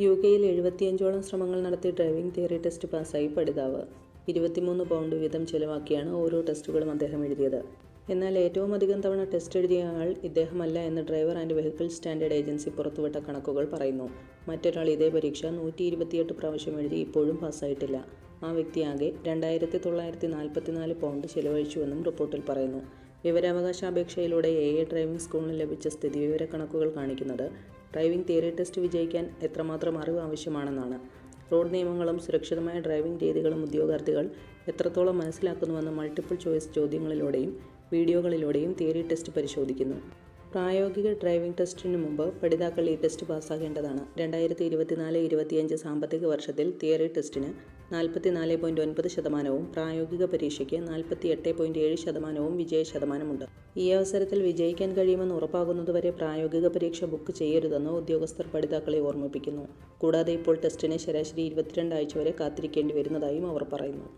U കെയിൽ എഴുപത്തിയഞ്ചോളം ശ്രമങ്ങൾ നടത്തി ഡ്രൈവിംഗ് തിയറി ടെസ്റ്റ് പാസ്സായി പഠിതാവ്. ഇരുപത്തിമൂന്ന് പൗണ്ട് വീതം ചെലവാക്കിയാണ് ഓരോ ടെസ്റ്റുകളും അദ്ദേഹം എഴുതിയത്. എന്നാൽ ഏറ്റവും അധികം തവണ ടെസ്റ്റ് എഴുതിയ ആൾ ഇദ്ദേഹമല്ല എന്ന് driver and vehicle standard agency പുറത്തുവിട്ട കണക്കുകൾ പറയുന്നു. മറ്റൊരാൾ ഇതേ പരീക്ഷ നൂറ്റി ഇരുപത്തിയെട്ട് പ്രാവശ്യം എഴുതി ഇപ്പോഴും പാസ്സായിട്ടില്ല. ആ വ്യക്തിയാകെ രണ്ടായിരത്തി തൊള്ളായിരത്തി നാൽപ്പത്തിനാല് പൗണ്ട് ചെലവഴിച്ചുവെന്നും റിപ്പോർട്ടിൽ പറയുന്നു. വിവരാവകാശ അപേക്ഷയിലൂടെ എ എ ഡ്രൈവിംഗ് സ്കൂളിന് ലഭിച്ച സ്ഥിതി വിവര കണക്കുകൾ കാണിക്കുന്നത് ഡ്രൈവിംഗ് തിയറി ടെസ്റ്റ് വിജയിക്കാൻ എത്രമാത്രം അറിവ് ആവശ്യമാണെന്നാണ്. റോഡ് നിയമങ്ങളും സുരക്ഷിതമായ ഡ്രൈവിംഗ് രീതികളും ഉദ്യോഗാർത്ഥികൾ എത്രത്തോളം മനസ്സിലാക്കുന്നുവെന്ന് മൾട്ടിപ്പിൾ ചോയ്സ് ചോദ്യങ്ങളിലൂടെയും വീഡിയോകളിലൂടെയും തിയറി ടെസ്റ്റ് പരിശോധിക്കുന്നു. പ്രായോഗിക ഡ്രൈവിംഗ് ടെസ്റ്റിന് മുമ്പ് പഠിതാക്കൾ ഈ ടെസ്റ്റ് പാസ്സാകേണ്ടതാണ്. രണ്ടായിരത്തി ഇരുപത്തിനാല് ഇരുപത്തിയഞ്ച് സാമ്പത്തിക വർഷത്തിൽ തിയറി ടെസ്റ്റിന് നാൽപ്പത്തിനാല് പോയിന്റ് ഒൻപത് ശതമാനവും പ്രായോഗിക പരീക്ഷയ്ക്ക് നാൽപ്പത്തി എട്ട് പോയിന്റ് ഏഴ് ശതമാനവും വിജയ ശതമാനമുണ്ട്. ഈ അവസരത്തിൽ വിജയിക്കാൻ കഴിയുമെന്ന് ഉറപ്പാകുന്നതുവരെ പ്രായോഗിക പരീക്ഷ ബുക്ക് ചെയ്യരുതെന്ന് ഉദ്യോഗസ്ഥർ പഠിതാക്കളെ ഓർമ്മിപ്പിക്കുന്നു. കൂടാതെ ഇപ്പോൾ ടെസ്റ്റിന് ശരാശരി ഇരുപത്തിരണ്ട് ആഴ്ച വരെ കാത്തിരിക്കേണ്ടി വരുന്നതായും അവർ പറയുന്നു.